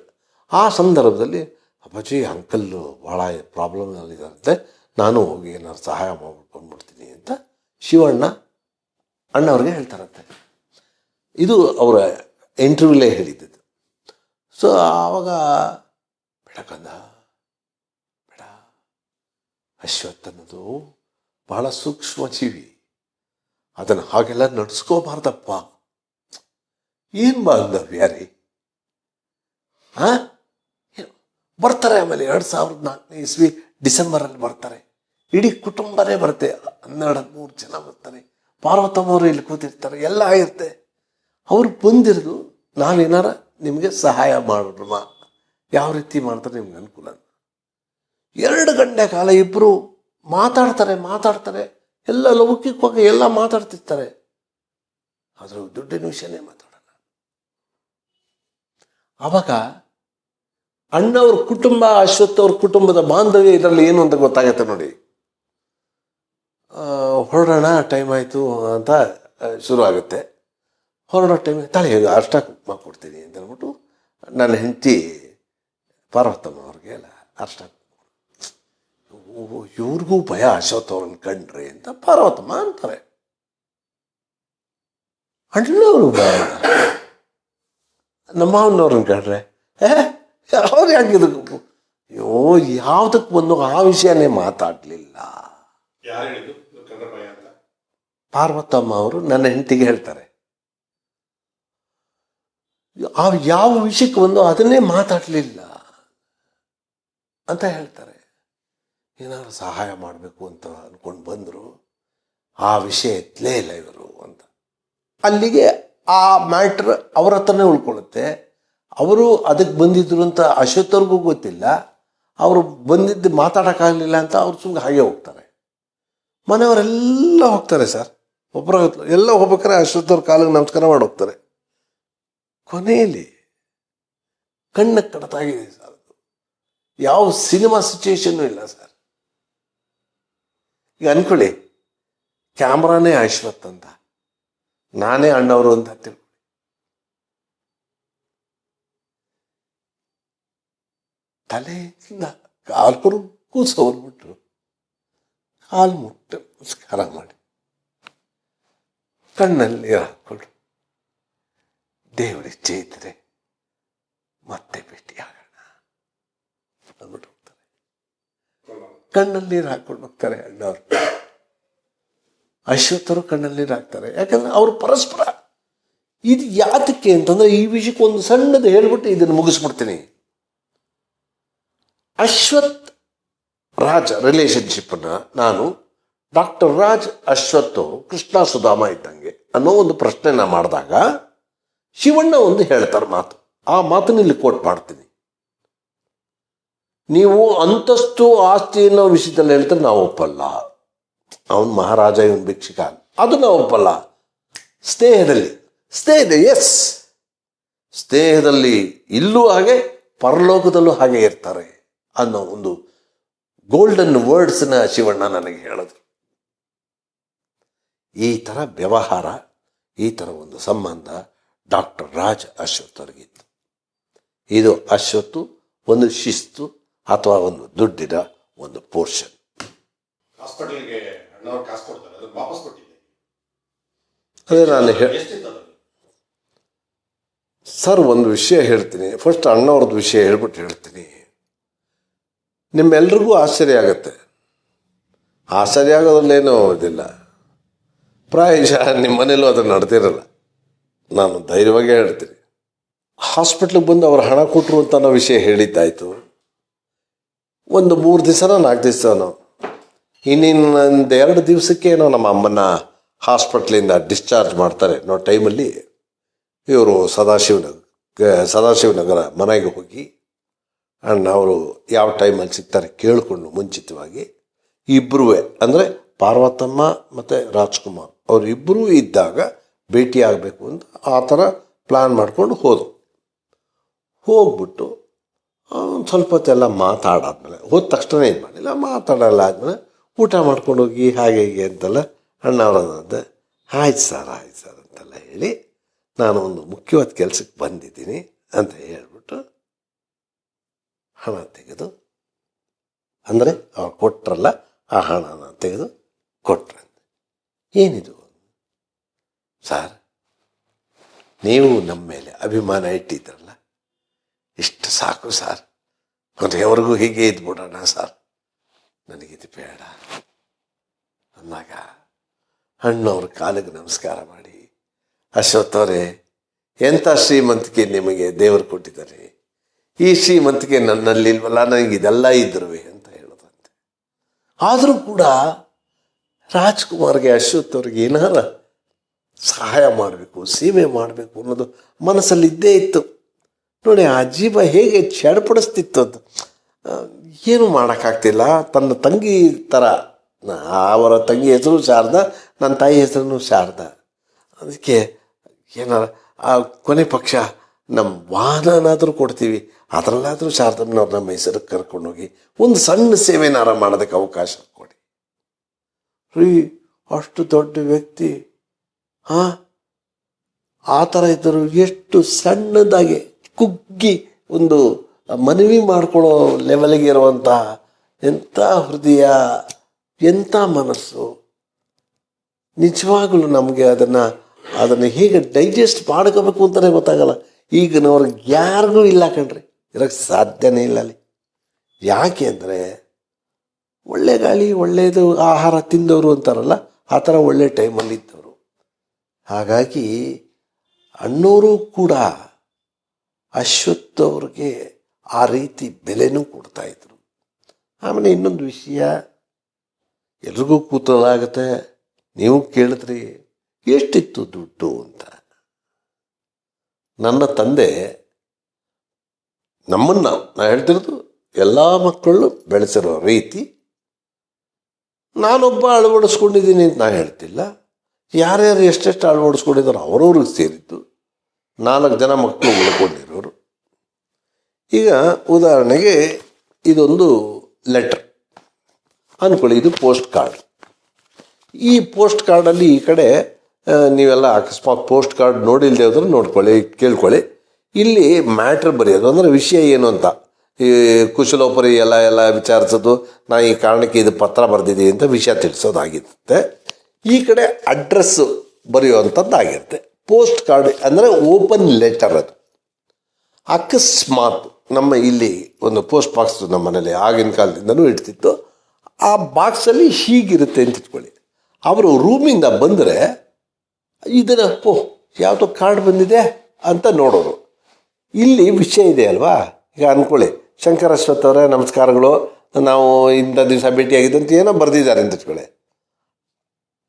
Speaker 1: ಆ ಸಂದರ್ಭದಲ್ಲಿ ಅಪ್ಪಾಜಿ, ಅಂಕಲ್ಲು ಭಾಳ ಪ್ರಾಬ್ಲಮ್ನಲ್ಲಿದ್ದಾರಂತೆ ನಾನು ಹೋಗಿ ಏನಾದ್ರು ಸಹಾಯ ಮಾಡ್ಬಿಟ್ಟು ಬಂದ್ಬಿಡ್ತೀನಿ ಅಂತ ಶಿವಣ್ಣ ಅಣ್ಣವ್ರಿಗೆ ಹೇಳ್ತಾರಂತೆ. ಇದು ಅವರ ಇಂಟರ್ವ್ಯೂಲೇ ಹೇಳಿದ್ದು ಸೊ ಆವಾಗ ಬೆಳಕಂದ, ಬೇಡ ಅಶ್ವತ್ಥ ಅನ್ನೋದು ಬಹಳ ಸೂಕ್ಷ್ಮ ಜೀವಿ. ಅದನ್ನು ಹಾಗೆಲ್ಲ ನಡ್ಸ್ಕೋಬಾರ್ದಪ್ಪ. ಏನು ಬಾಂಧವ್ಯ ರೀ? ಹಾಂ ಬರ್ತಾರೆ ಆಮೇಲೆ ಎರಡು ಸಾವಿರದ ನಾಲ್ಕನೇ ಇಸ್ವಿ ಡಿಸೆಂಬರಲ್ಲಿ ಬರ್ತಾರೆ. ಇಡೀ ಕುಟುಂಬನೇ ಬರುತ್ತೆ. ಹನ್ನೆರಡು ಹದಿಮೂರು ಜನ ಬರ್ತಾರೆ. ಪಾರ್ವತಮ್ಮವರು ಇಲ್ಲಿ ಕೂತಿರ್ತಾರೆ. ಎಲ್ಲ ಇರುತ್ತೆ. ಅವ್ರು ಬಂದಿರೋದು ನಾವೇನಾರ ನಿಮಗೆ ಸಹಾಯ ಮಾಡೋಣ ಯಾವ ರೀತಿ ಮಾಡ್ತಾರೆ ನಿಮ್ಗೆ ಅನುಕೂಲ ಎರಡು ಗಂಟೆ ಕಾಲ ಇಬ್ಬರು ಮಾತಾಡ್ತಾರೆ ಮಾತಾಡ್ತಾರೆ. ಎಲ್ಲ ಲೌಕಿಕವಾಗಿ ಎಲ್ಲ ಮಾತಾಡ್ತಿರ್ತಾರೆ. ಆದ್ರೆ ದುಡ್ಡಿನ ವಿಷಯನೇ ಮಾತಾಡಲ್ಲ. ಅವಾಗ ಅಣ್ಣವ್ರ ಕುಟುಂಬ, ಅಶ್ವತ್ಥವ್ರ ಕುಟುಂಬದ ಬಾಂಧವ್ಯ ಇದರಲ್ಲಿ ಏನು ಅಂತ ಗೊತ್ತಾಗತ್ತೆ ನೋಡಿ. ಹೊರಡೋಣ ಟೈಮ್ ಆಯಿತು ಅಂತ ಶುರು ಆಗುತ್ತೆ. ಹೊರಡೋ ಟೈಮ್ ತಾಳೆ ಅಷ್ಟ ಕೊಡ್ತೀನಿ ಅಂತ ಹೇಳ್ಬಿಟ್ಟು ನನ್ನ ಹೆಂಡತಿ ಪಾರ್ವತಮ್ಮ ಅವ್ರಿಗೆ ಎಲ್ಲ ಅಷ್ಟ ಇವ್ರಿಗೂ ಭಯ ಅಶ್ವಥ್ ಅವ್ರನ್ನ ಕಂಡ್ರಿ ಅಂತ ಪಾರ್ವತಮ್ಮ ಅಂತಾರೆ. ಅಣ್ಣವರು ಭಯ. ನಮ್ಮ ಅವನವ್ರನ್ನ ಕಂಡ್ರೆ, ಏ, ಅವ್ರು ಯಾಕಿದಕ್ಕೆ ಅಯ್ಯೋ, ಯಾವುದಕ್ಕೆ ಬಂದು ಆ ವಿಷಯನೇ ಮಾತಾಡಲಿಲ್ಲ. ಪಾರ್ವತಮ್ಮ ಅವರು ನನ್ನ ಹೆಂಡತಿಗೆ ಹೇಳ್ತಾರೆ. ಆ ಯಾವ ವಿಷಯಕ್ಕೆ ಬಂದು ಅದನ್ನೇ ಮಾತಾಡಲಿಲ್ಲ ಅಂತ ಹೇಳ್ತಾರೆ. ಏನಾದ್ರು ಸಹಾಯ ಮಾಡಬೇಕು ಅಂತ ಅನ್ಕೊಂಡು ಬಂದರು. ಆ ವಿಷಯ ಎತ್ತಲೇ ಇಲ್ಲ ಇವರು ಅಂತ. ಅಲ್ಲಿಗೆ ಆ ಮ್ಯಾಟ್ರ್ ಅವ್ರ ಹತ್ರನೇ ಉಳ್ಕೊಳ್ಳುತ್ತೆ. ಅವರು ಅದಕ್ಕೆ ಬಂದಿದ್ರು ಅಂತ ಅಶೋತ್ವರ್ಗೂ ಗೊತ್ತಿಲ್ಲ. ಅವರು ಬಂದಿದ್ದು ಮಾತಾಡೋಕ್ಕಾಗಲಿಲ್ಲ ಅಂತ ಅವ್ರು ಸುಮ್ಮನೆ ಹಾಗೆ ಹೋಗ್ತಾರೆ. ಮನೆಯವರೆಲ್ಲ ಹೋಗ್ತಾರೆ ಸರ್. ಒಬ್ಬರ ಎಲ್ಲ ಹೋಗ್ಬೇಕಾದ್ರೆ ಅಶ್ವತ್ಥವ್ರ ಕಾಲಿಗೆ ನಮಸ್ಕಾರ ಮಾಡಿ ಹೋಗ್ತಾರೆ. ಕೊನೆಯಲ್ಲಿ ಕಣ್ಣ ಕಡತಾಗಿದೆ ಸರ್. ಯಾವ ಸಿನಿಮಾ ಸಿಚುವೇಶನ್ನು ಇಲ್ಲ ಸರ್. ಈಗ ಅನ್ಕೊಳ್ಳಿ, ಕ್ಯಾಮ್ರಾನೇ ಅಶ್ವತ್ ಅಂತ. ನಾನೇ ಅಣ್ಣವರು ಅಂತ ತಿಳ್ಕೊಳ್ಳಿ. ತಲೆಯಿಂದ ಕೂಸವ್ರು ಸವರ್ಬಿಟ್ರು ಹಾಲು ಮುಟ್ಟು ನಮಸ್ಕಾರ ಮಾಡಿ. ಕಣ್ಣಲ್ಲಿ ನೀರು ಹಾಕ್ಕೊಳ್ಳು ದೇವರಿಚ್ಛೆ ಇದ್ದರೆ ಮತ್ತೆ ಭೇಟಿಯಾಗೋಣ ಅಂದ್ಬಿಟ್ಟು ಹೋಗ್ತಾರೆ. ಕಣ್ಣಲ್ಲಿ ನೀರು ಹಾಕ್ಕೊಂಡು ಹೋಗ್ತಾರೆ ಅಣ್ಣವ್ರು. ಅಶ್ವತ್ಥರು ಕಣ್ಣಲ್ಲಿ ನೀರು ಹಾಕ್ತಾರೆ. ಯಾಕಂದ್ರೆ ಅವರು ಪರಸ್ಪರ, ಇದು ಯಾತಕ್ಕೆ ಅಂತಂದ್ರೆ ಈ ವಿಷಯಕ್ಕೆ ಒಂದು ಸಣ್ಣದು ಹೇಳ್ಬಿಟ್ಟು ಇದನ್ನು ಮುಗಿಸ್ಬಿಡ್ತೀನಿ. ಅಶ್ವತ್ ರಾಜ್ ರಿಲೇಶನ್ಶಿಪ್ಪನ್ನ ನಾನು ಡಾಕ್ಟರ್ ರಾಜ್ ಅಶ್ವತ್ ಕೃಷ್ಣ ಸುಧಾಮ ಇದ್ದಂಗೆ ಅನ್ನೋ ಒಂದು ಪ್ರಶ್ನೆನ ಮಾಡಿದಾಗ ಶಿವಣ್ಣ ಒಂದು ಹೇಳ್ತಾರೆ ಮಾತು. ಆ ಮಾತನ್ನ ಇಲ್ಲಿ ಕೋಟ್ ಮಾಡ್ತೀನಿ. ನೀವು ಅಂತಸ್ತು ಆಸ್ತಿ ಅನ್ನೋ ವಿಷಯದಲ್ಲಿ ಹೇಳ್ತಾರೆ ನಾವು ಒಪ್ಪಲ್ಲ. ಅವನು ಮಹಾರಾಜ, ಇವನು ಭಿಕ್ಷಿಕ. ಅದು ನಾವು ಒಪ್ಪಲ್ಲ. ಸ್ನೇಹದಲ್ಲಿ. ಸ್ನೇಹದ ಎಸ್ ಸ್ನೇಹದಲ್ಲಿ ಇಲ್ಲೂ ಹಾಗೆ, ಪರಲೋಕದಲ್ಲೂ ಹಾಗೆ ಇರ್ತಾರೆ ಅನ್ನೋ ಒಂದು ಗೋಲ್ಡನ್ ವರ್ಡ್ಸ್ನ ಶಿವಣ್ಣ ನನಗೆ ಹೇಳಿದ್ರು ಈ ಥರ ವ್ಯವಹಾರ ಈ ಥರ ಒಂದು ಸಂಬಂಧ ಡಾಕ್ಟರ್ ರಾಜ್ ಅಶ್ವಥ್ ಅವ್ರಿಗಿತ್ತು ಇದು ಅಶ್ವತ್ತು ಒಂದು ಶಿಸ್ತು ಅಥವಾ ಒಂದು ದುಡ್ಡಿನ ಒಂದು ಪೋರ್ಷನ್ ಅದೇ ನಾನು ಸರ್ ಒಂದು ವಿಷಯ ಹೇಳ್ತೀನಿ. ಫಸ್ಟ್ ಅಣ್ಣವ್ರದ್ದು ವಿಷಯ ಹೇಳ್ಬಿಟ್ಟು ಹೇಳ್ತೀನಿ. ನಿಮ್ಮೆಲ್ರಿಗೂ ಆಶ್ಚರ್ಯ ಆಗುತ್ತೆ. ಆಶ್ಚರ್ಯ ಆಗೋದ್ರಲ್ಲೇನೂ ಇದಿಲ್ಲ. ಪ್ರಾಯಶಃ ನಿಮ್ಮ ಮನೇಲೂ ಅದು ನಡೆದಿರಲ್ಲ. ನಾನು ಧೈರ್ಯವಾಗೇ ಹೇಳ್ತೀನಿ. ಹಾಸ್ಪಿಟ್ಲಿಗೆ ಬಂದು ಅವ್ರು ಹಣ ಕೊಟ್ಟರು ಅಂತ ಅನ್ನೋ ವಿಷಯ ಹೇಳಿದ್ದಾಯಿತು. ಒಂದು ಮೂರು ದಿವಸನೋ ನಾಲ್ಕು ದಿವಸನೋ ಇನ್ನಿನ್ನೊಂದು ಎರಡು ದಿವಸಕ್ಕೇನೋ ನಮ್ಮ ಅಮ್ಮನ ಹಾಸ್ಪಿಟ್ಲಿಂದ ಡಿಸ್ಚಾರ್ಜ್ ಮಾಡ್ತಾರೆ ಅನ್ನೋ ಟೈಮಲ್ಲಿ ಇವರು ಸದಾಶಿವನಗರ ಸದಾಶಿವನಗರ ಮನೆಗೆ ಹೋಗಿ ಅಣ್ಣ ಅವರು ಯಾವ ಟೈಮಲ್ಲಿ ಸಿಗ್ತಾರೆ ಕೇಳಿಕೊಂಡು ಮುಂಚಿತವಾಗಿ ಇಬ್ಬರೂ ಅಂದರೆ ಪಾರ್ವತಮ್ಮ ಮತ್ತು ರಾಜ್ಕುಮಾರ್. ಅವರಿಬ್ಬರೂ ಇದ್ದಾಗ ಭೇಟಿಯಾಗಬೇಕು ಅಂತ ಆ ಥರ ಪ್ಲ್ಯಾನ್ ಮಾಡ್ಕೊಂಡು ಹೋದರು. ಹೋಗ್ಬಿಟ್ಟು ಒಂದು ಸ್ವಲ್ಪ ಹೊತ್ತೆಲ್ಲ ಮಾತಾಡಾದ್ಮೇಲೆ, ಹೋದ ತಕ್ಷಣ ಏನು ಮಾಡಿಲ್ಲ, ಮಾತಾಡಲ್ಲ ಆದಮೇಲೆ ಊಟ ಮಾಡ್ಕೊಂಡು ಹೋಗಿ ಹಾಗೆ ಹೀಗೆ ಅಂತೆಲ್ಲ ಅಣ್ಣ ಅವರದ್ದು ಆಯ್ತು ಸರ್ ಆಯ್ತು ಸರ್ ಅಂತೆಲ್ಲ ಹೇಳಿ, ನಾನು ಒಂದು ಮುಖ್ಯವಾದ ಕೆಲಸಕ್ಕೆ ಬಂದಿದ್ದೀನಿ ಅಂತ ಹೇಳ್ಬಿಟ್ಟು ಹಣ ತೆಗೆದು, ಅಂದರೆ ಅವ್ರು ಕೊಟ್ರಲ್ಲ, ಆ ಹಣನ ತೆಗೆದು ಕೊಟ್ರಂತೆ. ಏನಿದು? ಸರ್, ನೀವು ನಮ್ಮ ಮೇಲೆ ಅಭಿಮಾನ ಇಟ್ಟಿದ್ರಲ್ಲ, ಇಷ್ಟು ಸಾಕು ಸರ್. ಕೊನೆಯವರೆಗೂ ಹೀಗೆ ಇದ್ಬಿಡೋಣ ಸರ್. ನನಗಿದು ಬೇಡ. ಅಂದಾಗ ಅಣ್ಣವ್ರ ಕಾಲಿಗೆ ನಮಸ್ಕಾರ ಮಾಡಿ, ಅಶ್ವಥ್ ಅವರೇ, ಎಂಥ ಶ್ರೀಮಂತಿಕೆ ನಿಮಗೆ ದೇವರು ಕೊಟ್ಟಿದ್ದಾರೆ? ಈ ಶ್ರೀಮಂತಿಕೆ ನನ್ನಲ್ಲಿ ಇಲ್ವಲ್ಲ ನನಗೆ ಇದೆಲ್ಲ ಇದ್ರುವೆ ಅಂತ ಹೇಳೋದಂತೆ. ಆದರೂ ಕೂಡ ರಾಜ್ಕುಮಾರ್ಗೆ ಅಶ್ವಥ್ ಅವ್ರಿಗೆ ಏನಾರ ಸಹಾಯ ಮಾಡಬೇಕು ಸೇವೆ ಮಾಡಬೇಕು ಅನ್ನೋದು ಮನಸ್ಸಲ್ಲಿ ಇದ್ದೇ ಇತ್ತು. ನೋಡಿ, ಆ ಜೀವ ಹೇಗೆ ಚಡಪಡಿಸ್ತಿತ್ತು ಅದು? ಏನು ಮಾಡೋಕ್ಕಾಗ್ತಿಲ್ಲ. ತನ್ನ ತಂಗಿ ಥರ ಅವರ ತಂಗಿ ಹೆಸರು ಶಾರದಾ ನನ್ನ ತಾಯಿ ಹೆಸರು ಶಾರದಾ. ಅದಕ್ಕೆ ಏನಾರ, ಆ ಕೊನೆ ಪಕ್ಷ ನಮ್ಮ ವಾಹನನಾದರೂ ಕೊಡ್ತೀವಿ. ಅದರಲ್ಲಾದರೂ ಶಾರದಮ್ಮನವ್ರನ್ನ ಮೈಸೂರಿಗೆ ಕರ್ಕೊಂಡೋಗಿ ಒಂದು ಸಣ್ಣ ಸೇವೆನಾರ ಮಾಡೋದಕ್ಕೆ ಅವಕಾಶ ಕೊಡಿ. ರೀ, ಅಷ್ಟು ದೊಡ್ಡ ವ್ಯಕ್ತಿ ಹಾಂ ಆ ಥರ ಇದ್ದರು ಎಷ್ಟು ಸಣ್ಣದಾಗಿ ಕುಗ್ಗಿ ಒಂದು ಮನವಿ ಮಾಡ್ಕೊಳ್ಳೋ ಲೆವೆಲ್ಗೆ ಇರುವಂತಹ ಎಂಥ ಹೃದಯ, ಎಂಥ ಮನಸ್ಸು. ನಿಜವಾಗಲೂ ನಮಗೆ ಅದನ್ನು ಅದನ್ನು ಹೇಗೆ ಡೈಜೆಸ್ಟ್ ಮಾಡ್ಕೋಬೇಕು ಅಂತಲೇ ಗೊತ್ತಾಗಲ್ಲ. ಈಗಿನವ್ರಿಗೆ ಯಾರಿಗೂ ಇಲ್ಲ ಕಣ್ರಿ. ಇರೋಕ್ಕೆ ಸಾಧ್ಯನೇ ಇಲ್ಲ ಅಲ್ಲಿ. ಯಾಕೆ ಅಂದರೆ ಒಳ್ಳೆ ಗಾಳಿ ಒಳ್ಳೆಯದು ಆಹಾರ ತಿಂದವರು ಅಂತಾರಲ್ಲ, ಆ ಥರ ಒಳ್ಳೆ ಟೈಮಲ್ಲಿ ಇದ್ದವರು. ಹಾಗಾಗಿ ಅಣ್ಣವರು ಕೂಡ ಅಶ್ವತ್ಥವ್ರಿಗೆ ಆ ರೀತಿ ಬೆಲೆನೂ ಕೊಡ್ತಾಯಿದ್ರು ಆಮೇಲೆ ಇನ್ನೊಂದು ವಿಷಯ, ಎಲ್ರಿಗೂ ಕೂತಲಾಗತ್ತೆ ನೀವು ಕೇಳಿದ್ರಿ, ಎಷ್ಟಿತ್ತು ದುಡ್ಡು ಅಂತ. ನನ್ನ ತಂದೆ ನಮ್ಮನ್ನ ನಾನು ಹೇಳ್ತಿರೋದು ಎಲ್ಲ ಮಕ್ಕಳು ಬೆಳೆಸಿರೋ ರೀತಿ ನಾನೊಬ್ಬ ಅಳವಡಿಸ್ಕೊಂಡಿದ್ದೀನಿ ಅಂತ ನಾನು ಹೇಳ್ತಿಲ್ಲ. ಯಾರ್ಯಾರು ಎಷ್ಟೆಷ್ಟು ಅಳವಡಿಸ್ಕೊಂಡಿದ್ದಾರೋ ಅವ್ರವ್ರಿಗೆ ಸೇರಿದ್ದು ನಾಲ್ಕು ಜನ ಮಕ್ಕಳು ಉಳ್ಕೊಂಡಿರೋರು. ಈಗ ಉದಾಹರಣೆಗೆ ಇದೊಂದು ಲೆಟರ್. ಅಂದ್ಕೊಳ್ಳಿ ಇದು ಪೋಸ್ಟ್ ಕಾರ್ಡ್. ಈ ಪೋಸ್ಟ್ ಕಾರ್ಡಲ್ಲಿ ಈ ಕಡೆ ನೀವೆಲ್ಲ ಅಕಸ್ಮಾತ್ ಪೋಸ್ಟ್ ಕಾರ್ಡ್ ನೋಡಿಲ್ಲದೆ ಹೋದ್ರೆ ನೋಡ್ಕೊಳ್ಳಿ, ಕೇಳ್ಕೊಳ್ಳಿ. ಇಲ್ಲಿ ಮ್ಯಾಟ್ರ್ ಬರೆಯೋದು ಅಂದರೆ ವಿಷಯ ಏನು ಅಂತ. ಈ ಕುಶಲೋಪರಿ ಎಲ್ಲ ಎಲ್ಲ ವಿಚಾರಿಸೋದು, ನಾ ಈ ಕಾರಣಕ್ಕೆ ಇದು ಪತ್ರ ಬರೆದಿದ್ದೀನಿ ಅಂತ ವಿಷಯ ತಿಳಿಸೋದಾಗಿರುತ್ತೆ. ಈ ಕಡೆ ಅಡ್ರೆಸ್ಸು ಬರೆಯುವಂಥದ್ದಾಗಿರುತ್ತೆ. ಪೋಸ್ಟ್ ಕಾರ್ಡ್ ಅಂದರೆ ಓಪನ್ ಲೆಟರ್ ಅದು. ಅಕಸ್ಮಾತ್ ನಮ್ಮ ಇಲ್ಲಿ ಒಂದು ಪೋಸ್ಟ್ ಬಾಕ್ಸ್ ನಮ್ಮ ಮನೇಲಿ ಆಗಿನ ಕಾಲದಿಂದನೂ ಇಡ್ತಿತ್ತು. ಆ ಬಾಕ್ಸಲ್ಲಿ ಹೀಗಿರುತ್ತೆ ಅಂತ ಇಟ್ಕೊಳ್ಳಿ. ಅವರು ರೂಮಿಂದ ಬಂದರೆ, ಇದನ್ನು, ಓಹ್, ಯಾವುದೋ ಕಾರ್ಡ್ ಬಂದಿದೆ ಅಂತ ನೋಡೋರು. ಇಲ್ಲಿ ವಿಷಯ ಇದೆ ಅಲ್ವಾ? ಈಗ ಅಂದ್ಕೊಳ್ಳಿ ಶಂಕರ ಅವರೇ, ನಮಸ್ಕಾರಗಳು. ನಾವು ಇಂಥ ದಿವಸ ಭೇಟಿಯಾಗಿದ್ದು ಅಂತ ಏನೋ ಬರೆದಿದ್ದಾರೆ ಅಂತ ಇಟ್ಕೊಳ್ಳಿ.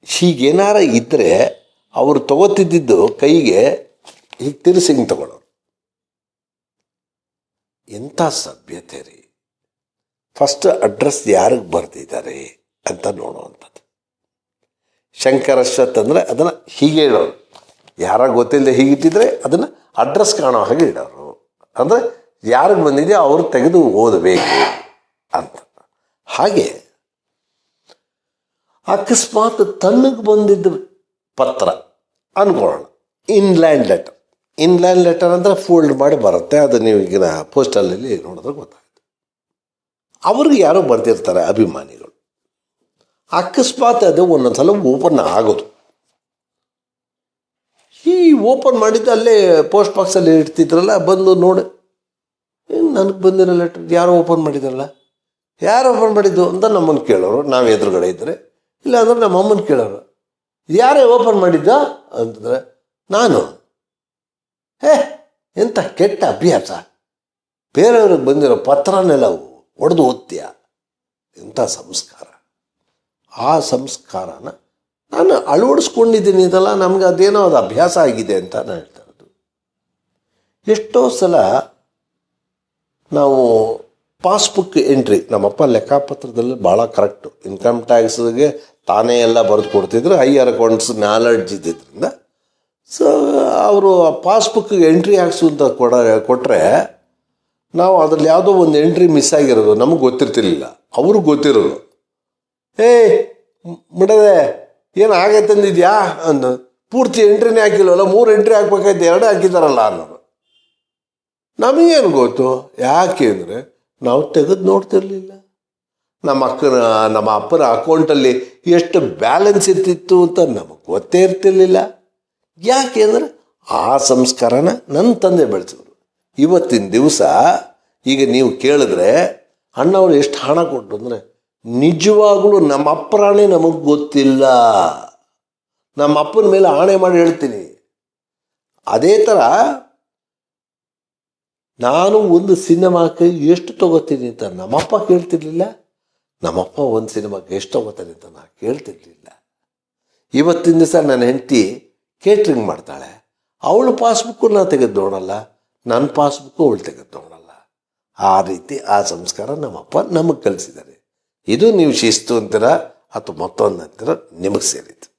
Speaker 1: ಹೀಗೇನಾರ ಇದ್ದರೆ ಅವರು ತಗೋತಿದ್ದಿದ್ದು ಕೈಗೆ ಈಗ ತಿರ್ಸಿ ಹಿಂಗೆ ತಗೊಳ್ಳೋರು ಎಂಥ ಸಭ್ಯತೆ ರೀ. ಫಸ್ಟ್ ಅಡ್ರೆಸ್ ಯಾರಿಗೆ ಬರೆದಿದ್ದಾರೆ ಅಂತ ನೋಡುವಂಥದ್ದು. ಶಂಕರಶ್ವತ್ ಅಂದರೆ ಅದನ್ನು ಹೀಗೆ ಇಡೋರು ಯಾರ ಗೊತ್ತಿಲ್ಲದೆ ಹೀಗಿಟ್ಟಿದ್ರೆ ಅದನ್ನು ಅಡ್ರೆಸ್ ಕಾಣೋ ಹಾಗೆ ಇಡೋರು. ಅಂದರೆ ಯಾರಿಗೆ ಬಂದಿದೆಯೋ ಅವರು ತೆಗೆದು ಓದಬೇಕು ಅಂತ. ಹಾಗೆ ಅಕಸ್ಮಾತ್ ತನ್ನಗೆ ಬಂದಿದ್ದ ಪತ್ರ ಅನ್ಕೊಳ್ಳೋಣ. ಇನ್ಲ್ಯಾಂಡ್ ಲೆಟರ್ ಇನ್ಲ್ಯಾಂಡ್ ಲೆಟರ್ ಅಂದರೆ ಫೋಲ್ಡ್ ಮಾಡಿ ಬರುತ್ತೆ. ಅದು ನೀವು ಈಗಿನ ಪೋಸ್ಟಲ್ಲಿ ನೋಡಿದ್ರೆ ಗೊತ್ತಾಗುತ್ತೆ. ಅವ್ರಿಗೆ ಯಾರೋ ಬರ್ತಿರ್ತಾರೆ ಅಭಿಮಾನಿಗಳು. ಅಕಸ್ಮಾತ್ ಅದು ಒಂದೊಂದು ಸಲ ಓಪನ್ ಆಗೋದು. ಈ ಓಪನ್ ಮಾಡಿದ್ದು ಅಲ್ಲೇ ಪೋಸ್ಟ್ ಬಾಕ್ಸಲ್ಲಿ ಇಡ್ತಿದ್ರಲ್ಲ, ಬಂದು ನೋಡಿ. ನನಗೆ ಬಂದಿರೋ ಲೆಟರ್ ಯಾರೋ ಓಪನ್ ಮಾಡಿದ್ರಲ್ಲ? ಯಾರು ಓಪನ್ ಮಾಡಿದ್ದು ಅಂತ ನಮ್ಮನ್ನು ಕೇಳೋರು. ನಾವು ಎದುರುಗಡೆ ಇದ್ದರೆ ಇಲ್ಲ ಅಂದ್ರೆ ನಮ್ಮ ಅಮ್ಮನ ಕೇಳೋರು. ಯಾರೇ ಓಪನ್ ಮಾಡಿದ್ದ? ಅಂತಂದರೆ, ನಾನು. ಹೇ ಎಂಥ ಕೆಟ್ಟ ಅಭ್ಯಾಸ. ಬೇರೆಯವ್ರಿಗೆ ಬಂದಿರೋ ಪತ್ರನೆಲ್ಲ ಒಡೆದು ಓದ್ತೀಯ? ಎಂಥ ಸಂಸ್ಕಾರ? ಆ ಸಂಸ್ಕಾರನ ನಾನು ಅಳವಡಿಸ್ಕೊಂಡಿದ್ದೀನಿ ಇದಲ್ಲ, ನಮ್ಗೆ ಅದೇನೋ ಅದು ಅಭ್ಯಾಸ ಆಗಿದೆ ಅಂತ ನಾನು ಹೇಳ್ತಾ ಇರೋದು. ಎಷ್ಟೋ ಸಲ ನಾವು ಪಾಸ್ಬುಕ್ ಎಂಟ್ರಿ, ನಮ್ಮಪ್ಪ ಲೆಕ್ಕಪತ್ರದಲ್ಲಿ ಭಾಳ ಕರೆಕ್ಟು. ಇನ್ಕಮ್ ಟ್ಯಾಕ್ಸ್ಗೆ ತಾನೇ ಎಲ್ಲ ಬರೆದು ಕೊಡ್ತಿದ್ರು ಹೈಯರ್ ಅಕೌಂಟ್ಸ್ ನಾಲೆಡ್ಜ್ ಇದ್ದಿದ್ದರಿಂದ ಸೊ ಅವರು ಪಾಸ್ಬುಕ್ ಎಂಟ್ರಿ ಹಾಕ್ಸು ಅಂತ ಕೊಡ ಕೊಟ್ಟರೆ ನಾವು ಅದ್ರಲ್ಲಿ ಯಾವುದೋ ಒಂದು ಎಂಟ್ರಿ ಮಿಸ್ ಆಗಿರೋದು ನಮಗೆ ಗೊತ್ತಿರ್ತಿರ್ಲಿಲ್ಲ. ಅವ್ರಿಗೆ ಗೊತ್ತಿರೋದು. ಏಯ್ ಬಿಡದೆ ಏನು ಆಗೈತಂದಿದ್ಯಾ ಅಂದ. ಪೂರ್ತಿ ಎಂಟ್ರಿನೇ ಹಾಕಿಲ್ವಲ್ಲ, ಮೂರು ಎಂಟ್ರಿ ಹಾಕ್ಬೇಕಾಯ್ತು, ಎರಡು ಹಾಕಿದಾರಲ್ಲ ಅನ್ನೋದು. ನಮಗೇನು ಗೊತ್ತು? ಯಾಕೆ ಅಂದರೆ ನಾವು ತೆಗೆದು ನೋಡ್ತಿರ್ಲಿಲ್ಲ. ನಮ್ಮ ಅಕ್ಕನ, ನಮ್ಮ ಅಪ್ಪನ ಅಕೌಂಟಲ್ಲಿ ಎಷ್ಟು ಬ್ಯಾಲೆನ್ಸ್ ಇರ್ತಿತ್ತು ಅಂತ ನಮಗೆ ಗೊತ್ತೇ ಇರ್ತಿರ್ಲಿಲ್ಲ. ಯಾಕೆ ಅಂದರೆ ಆ ಸಂಸ್ಕಾರನ ನನ್ನ ತಂದೆ ಬೆಳೆಸಿದ್ರು. ಇವತ್ತಿನ ದಿವಸ ಈಗ ನೀವು ಕೇಳಿದ್ರೆ ಅಣ್ಣವ್ರು ಎಷ್ಟು ಹಣ ಕೊಟ್ಟು ಅಂದರೆ ನಿಜವಾಗ್ಲೂ ನಮ್ಮ ಅಪ್ಪರಾಣೆ ನಮಗೆ ಗೊತ್ತಿಲ್ಲ. ನಮ್ಮ ಅಪ್ಪನ ಮೇಲೆ ಆಣೆ ಮಾಡಿ ಹೇಳ್ತೀನಿ. ಅದೇ ಥರ ನಾನು ಒಂದು ಸಿನಿಮಾಕ್ಕೆ ಎಷ್ಟು ತಗೋತೀನಿ ಅಂತ ನಮ್ಮಪ್ಪ ಕೇಳ್ತಿರ್ಲಿಲ್ಲ. ನಮ್ಮಪ್ಪ ಒಂದು ಸಿನಿಮಾಕ್ಕೆ ಎಷ್ಟು ತಗೋತಾನೆ ಅಂತ ನಾನು ಕೇಳ್ತಿರ್ಲಿಲ್ಲ. ಇವತ್ತಿನ ದಿವಸ ನನ್ನ ಹೆಂಡತಿ ಕೇಟ್ರಿಂಗ್ ಮಾಡ್ತಾಳೆ. ಅವಳು ಪಾಸ್ಬುಕ್ಕು ನಾನು ತೆಗೆದು ನೋಡಲ್ಲ. ನನ್ನ ಪಾಸ್ಬುಕ್ಕು ಅವಳು ತೆಗೆದು ನೋಡಲ್ಲ. ಆ ರೀತಿ ಆ ಸಂಸ್ಕಾರ ನಮ್ಮಪ್ಪ ನಮಗೆ ಕಲಿಸಿದ್ದಾರೆ. ಇದು ನೀವು ಶಿಸ್ತು ಅಂತೀರ ಅಥವಾ ಮತ್ತೊಂದು ಅಂತೀರ? ನಿಮಗೆ ಸೇರಿತು